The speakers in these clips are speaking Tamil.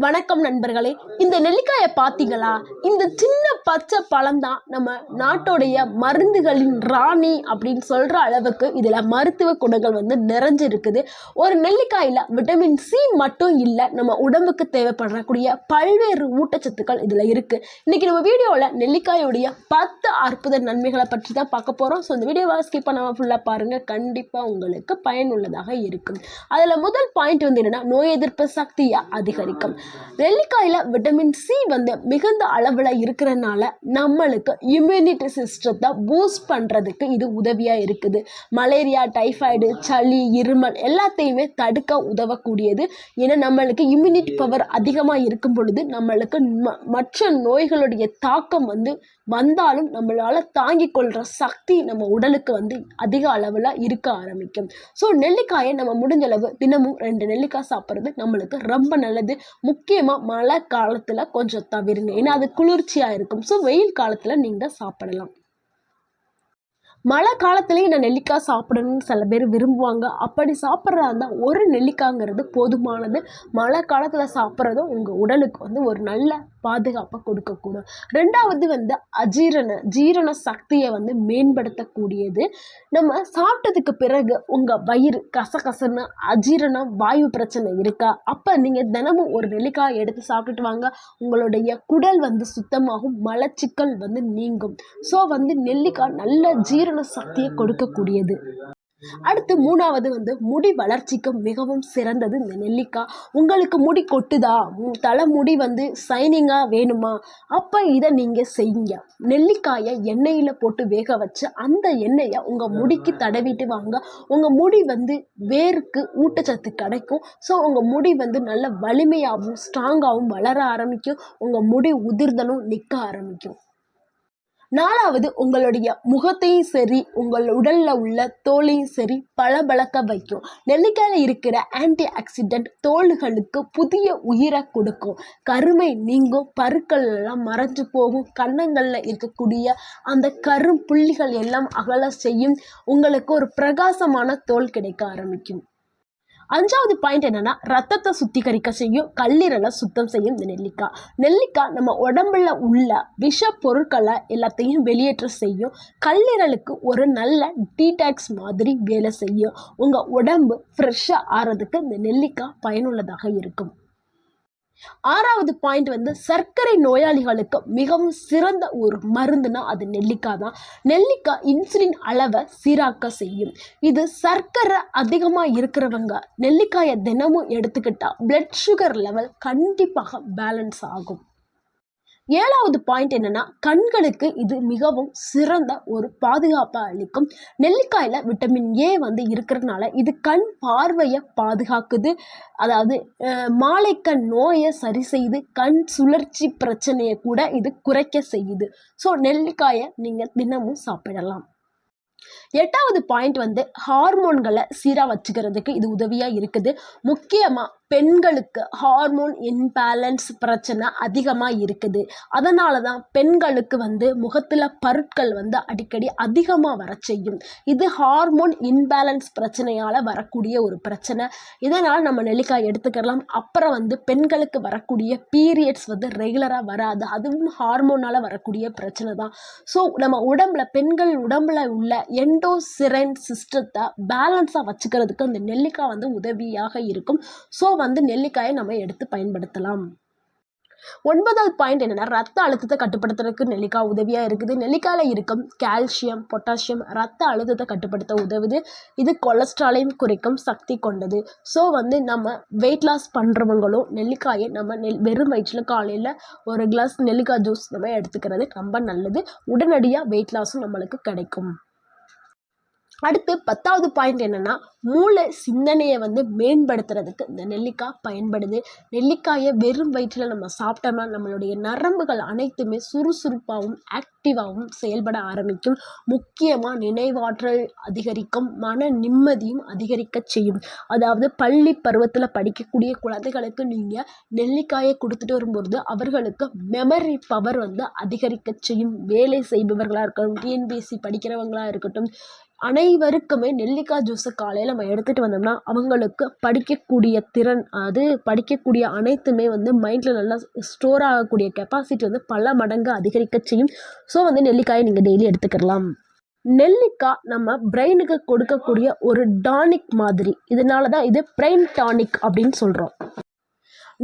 வணக்கம் நண்பர்களே. இந்த நெல்லிக்காயை பார்த்தீங்களா? இந்த சின்ன பச்சை பழம் தான் நம்ம நாட்டோடைய மருந்துகளின் ராணி அப்படின்னு சொல்கிற அளவுக்கு இதில் மருத்துவ குணங்கள் வந்து நிறைஞ்சிருக்குது. ஒரு நெல்லிக்காயில் விட்டமின் சி மட்டும் இல்லை நம்ம உடம்புக்கு தேவைப்படக்கூடிய பல்வேறு ஊட்டச்சத்துக்கள் இதில் இருக்குது இன்றைக்கி நம்ம வீடியோவில் நெல்லிக்காயோடைய பத்து அற்புத நன்மைகளை பற்றி தான் பார்க்க போகிறோம் ஸோ இந்த வீடியோவை ஸ்கிப் பண்ணாமல் ஃபுல்லாக பாருங்கள் கண்டிப்பாக உங்களுக்கு பயனுள்ளதாக இருக்கும். அதில் முதல் பாயிண்ட் வந்து என்னென்னா நோய் எதிர்ப்பு சக்தியை அதிகரிக்கும். நெல்லிக்காயில் விட்டமின் சி வந்து மிகுந்த அளவில் இருக்கிறனால நம்மளுக்கு இம்யூனிட்டி சிஸ்டத்தை பூஸ்ட் பண்ணுறதுக்கு இது உதவியாக இருக்குது. மலேரியா டைஃபாய்டு சளி இருமல் எல்லாத்தையுமே தடுக்க உதவக்கூடியது. ஏன்னா நம்மளுக்கு இம்யூனிட்டி பவர் அதிகமாக இருக்கும் பொழுது நம்மளுக்கு ம- மற்ற நோய்களுடைய தாக்கம் வந்து வந்தாலும் நம்மளால் தாங்கிக் கொள்கிற சக்தி நம்ம உடலுக்கு வந்து அதிக அளவில் இருக்க ஆரம்பிக்கும். ஸோ நெல்லிக்காயை நம்ம முடிஞ்சளவு தினமும் ரெண்டு நெல்லிக்காய் சாப்பிட்றது நம்மளுக்கு ரொம்ப நல்லது. முக்கியமாக மழை காலத்தில் கொஞ்சம் தவிருங்க. ஏன்னா அது குளிர்ச்சியாக இருக்கும். ஸோ வெயில் காலத்தில் நீங்கள் சாப்பிடலாம். மழை காலத்துலேயும் நான் நெல்லிக்காய் சாப்பிடணும்னு சில பேர் விரும்புவாங்க. அப்படி சாப்பிட்றதா இருந்தால் ஒரு நெல்லிக்காய்ங்கிறது போதுமானது. மழை காலத்தில் சாப்பிட்றதும் உங்கள் உடலுக்கு வந்து ஒரு நல்ல பாதுகாப்பாக கொடுக்கக்கூடும். ரெண்டாவது வந்து அஜீரண ஜீரண சக்தியை வந்து மேம்படுத்தக்கூடியது. நம்ம சாப்பிட்டதுக்கு பிறகு உங்கள் வயிறு கசகசன்னு அஜீரணம் வாயு பிரச்சனை இருக்கா? அப்போ நீங்கள் தினமும் ஒரு நெல்லிக்காய் எடுத்து சாப்பிட்டுட்டு வாங்க. உங்களுடைய குடல் வந்து சுத்தமாகும் மலச்சிக்கல் வந்து நீங்கும். ஸோ வந்து நெல்லிக்காய் நல்ல ஜீரண சக்தியை கொடுக்கக்கூடியது. அடுத்து மூணாவது வந்து முடி வளர்ச்சிக்கு மிகவும் சிறந்தது இந்த நெல்லிக்காய். உங்களுக்கு முடி கொட்டுதா? தலைமுடி வந்து சைனிங்காக வேணுமா? அப்போ இதை நீங்கள் செய்யுங்க. நெல்லிக்காயை எண்ணெயில் போட்டு வேக வச்சு அந்த எண்ணெயை உங்கள் முடிக்கு தடவிட்டு வாங்க. உங்கள் முடி வந்து வேருக்கு ஊட்டச்சத்து கிடைக்கும். ஸோ உங்கள் முடி வந்து நல்ல வலிமையாகவும் ஸ்ட்ராங்காகவும் வளர ஆரம்பிக்கும். உங்கள் முடி உதிர்தலும் நிற்க ஆரம்பிக்கும். நாலாவது உங்களுடைய முகத்தையும் சரி உங்கள் உடலில் உள்ள தோலையும் சரி பளபளக்க வைக்கும். நெல்லிக்காயில் இருக்கிற ஆன்டி ஆக்சிடென்ட் தோல்களுக்கு புதிய உயிரை கொடுக்கும். கருமை நீங்கும் பருக்கள் எல்லாம் மறைஞ்சு போகும். கன்னங்களில் இருக்கக்கூடிய அந்த கரும் புள்ளிகள் எல்லாம் அகல செய்யும். உங்களுக்கு ஒரு பிரகாசமான தோல் கிடைக்க ஆரம்பிக்கும். அஞ்சாவது பாயிண்ட் என்னன்னா ரத்தத்தை சுத்திகரிக்க செய்யும் கல்லீரலை சுத்தம் செய்யும் இந்த நெல்லிக்காய். நெல்லிக்காய் நம்ம உடம்புல உள்ள விஷ பொருட்களை எல்லாத்தையும் வெளியேற்ற செய்யும். கல்லீரலுக்கு ஒரு நல்ல டீடாக்ஸ் மாதிரி வேலை செய்யும். உங்கள் உடம்பு ஃப்ரெஷ்ஷாக ஆறதுக்கு இந்த நெல்லிக்காய் பயனுள்ளதாக இருக்கும். ஆறாவது பாயிண்ட் வந்து சர்க்கரை நோயாளிகளுக்கு மிகவும் சிறந்த ஒரு மருந்துனா அது நெல்லிக்காய் தான். நெல்லிக்காய் இன்சுலின் அளவை சீராக்க செய்யும். இது சர்க்கரை அதிகமாக இருக்கிறவங்க நெல்லிக்காயை தினமும் எடுத்துக்கிட்டால் பிளட் சுகர் லெவல் கண்டிப்பாக பேலன்ஸ் ஆகும். ஏழாவது பாயிண்ட் என்னென்னா கண்களுக்கு இது மிகவும் சிறந்த ஒரு பாதுகாப்பை அளிக்கும். நெல்லிக்காயில் விட்டமின் ஏ வந்து இருக்கிறதுனால இது கண் பார்வையை பாதுகாக்குது. அதாவது மாலைக்கண் நோயை சரி செய்து கண் சுழற்சி பிரச்சனையை கூட இது குறைக்க செய்யுது. ஸோ நெல்லிக்காயை நீங்கள் தினமும் சாப்பிடலாம். எட்டாவது பாயிண்ட் வந்து ஹார்மோன்களை சீராக வச்சுக்கிறதுக்கு இது உதவியாக இருக்குது. முக்கியமாக பெண்களுக்கு ஹார்மோன் இன்பேலன்ஸ் பிரச்சனை அதிகமாக இருக்குது. அதனால தான் பெண்களுக்கு வந்து முகத்தில் பருட்கள் வந்து அடிக்கடி அதிகமாக வர செய்யும். இது ஹார்மோன் இன்பேலன்ஸ் பிரச்சனையால் வரக்கூடிய ஒரு பிரச்சனை. இதனால் நம்ம நெல்லிக்காய் எடுத்துக்கலாம். அப்புறம் வந்து பெண்களுக்கு வரக்கூடிய பீரியட்ஸ் வந்து ரெகுலராக வராது. அதுவும் ஹார்மோனால் வரக்கூடிய பிரச்சனை தான். ஸோ நம்ம உடம்புல பெண்கள் உடம்புல உள்ள எண்டோசிரன் சிஸ்டத்தை பேலன்ஸாக வச்சுக்கிறதுக்கு அந்த நெல்லிக்காய் வந்து உதவியாக இருக்கும். ஸோ வந்து நெல்லிக்காயை நம்ம எடுத்து பயன்படுத்தலாம். ஒன்பதாவது பாயிண்ட் என்னென்னா ரத்த அழுத்தத்தை கட்டுப்படுத்துறதுக்கு நெல்லிக்காய் உதவியாக இருக்குது. நெல்லிக்காயில் இருக்கும் கால்சியம் பொட்டாசியம் ரத்த அழுத்தத்தை கட்டுப்படுத்த உதவுது. இது கொலஸ்ட்ராலையும் குறைக்கும் சக்தி கொண்டது. ஸோ வந்து நம்ம வெயிட் லாஸ் பண்ணுறவங்களும் நெல்லிக்காயை நம்ம நெல் வெறும் வயிற்றில் காலையில் ஒரு கிளாஸ் நெல்லிக்காய் ஜூஸ் நம்ம எடுத்துக்கிறது ரொம்ப நல்லது. உடனடியாக வெயிட் லாஸும் நம்மளுக்கு கிடைக்கும். அடுத்து பத்தாவது பாயிண்ட் என்னென்னா மூளை சிந்தனையை வந்து மேம்படுத்துறதுக்கு இந்த நெல்லிக்காய் பயன்படுது. நெல்லிக்காயை வெறும் வயிற்றில் நம்ம சாப்பிட்டோம்னா நம்மளுடைய நரம்புகள் அனைத்துமே சுறுசுறுப்பாகவும் ஆக்டிவாகவும் செயல்பட ஆரம்பிக்கும். முக்கியமாக நினைவாற்றல் அதிகரிக்கும் மன நிம்மதியும் அதிகரிக்க செய்யும். அதாவது பள்ளி பருவத்தில் படிக்கக்கூடிய குழந்தைகளுக்கு நீங்கள் நெல்லிக்காயை கொடுத்துட்டு வரும்போது அவர்களுக்கு மெமரி பவர் வந்து அதிகரிக்க செய்யும். வேலை செய்பவர்களாக இருக்கட்டும் டிஎன்பிஎஸ்சி படிக்கிறவங்களாக இருக்கட்டும் அனைவருக்குமே நெல்லிக்காய் ஜூஸை காலையில் நம்ம எடுத்துகிட்டு வந்தோம்னா அவங்களுக்கு படிக்கக்கூடிய திறன் அது படிக்கக்கூடிய அனைத்துமே வந்து மைண்டில் நல்லா ஸ்டோர் ஆகக்கூடிய கெப்பாசிட்டி வந்து பல மடங்கு அதிகரிக்க செய்யும். ஸோ வந்து நெல்லிக்காயை நீங்கள் டெய்லி எடுத்துக்கிடலாம் நெல்லிக்காய் நம்ம பிரெயினுக்கு கொடுக்கக்கூடிய ஒரு டானிக் மாதிரி. இதனால தான் இது பிரெயின் டானிக் அப்படின்னு சொல்கிறோம்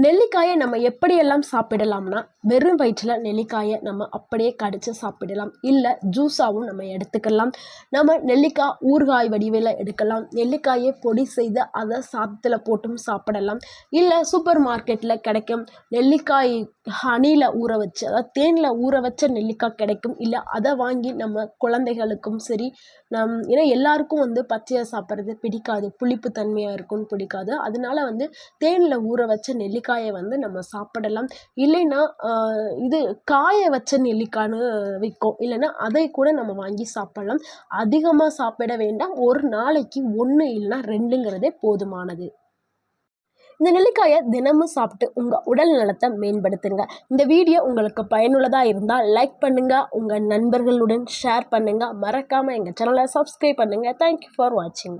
நெல்லிக்காயை நம்ம எப்படியெல்லாம் சாப்பிடலாம்னா வெறும் வயிற்றில் நெல்லிக்காயை நம்ம அப்படியே கடித்து சாப்பிடலாம். இல்லை ஜூஸாகவும் நம்ம எடுத்துக்கலாம். நம்ம நெல்லிக்காய் ஊறுகாய் வடிவில் எடுக்கலாம். நெல்லிக்காயை பொடி செய்து அதை சாதத்தில் போட்டும் சாப்பிடலாம். இல்லை சூப்பர் மார்க்கெட்டில் கிடைக்கும் நெல்லிக்காய் ஹனியில் ஊற வச்சு அதாவது தேனில் ஊற வச்ச நெல்லிக்காய் கிடைக்கும். இல்லை அதை வாங்கி நம்ம குழந்தைகளுக்கும் சரி நம் ஏன்னா எல்லாருக்கும் வந்து பச்சையாக சாப்பிட்றது பிடிக்காது. புளிப்பு தன்மையாக இருக்கும்னு பிடிக்காது. அதனால வந்து தேனில் ஊற வச்ச நெல்லிக்காய் நெல்லிக்காயை வந்து நம்ம சாப்பிடலாம். இல்லைன்னா இது காய வச்ச நெல்லிக்காய்னு விற்கும் இல்லைன்னா அதை கூட நம்ம வாங்கி சாப்பிடலாம். அதிகமாக சாப்பிட வேண்டாம். ஒரு நாளைக்கு ஒன்று இல்லைன்னா ரெண்டுங்கிறதே போதுமானது. இந்த நெல்லிக்காயை தினமும் சாப்பிட்டு உங்கள் உடல் நலத்தை மேம்படுத்துங்க. இந்த வீடியோ உங்களுக்கு பயனுள்ளதாக இருந்தால் லைக் பண்ணுங்கள் உங்கள் நண்பர்களுடன் ஷேர் பண்ணுங்கள் மறக்காமல் எங்கள் சேனலை சப்ஸ்கிரைப் பண்ணுங்கள் தேங்க்யூ ஃபார் வாட்சிங்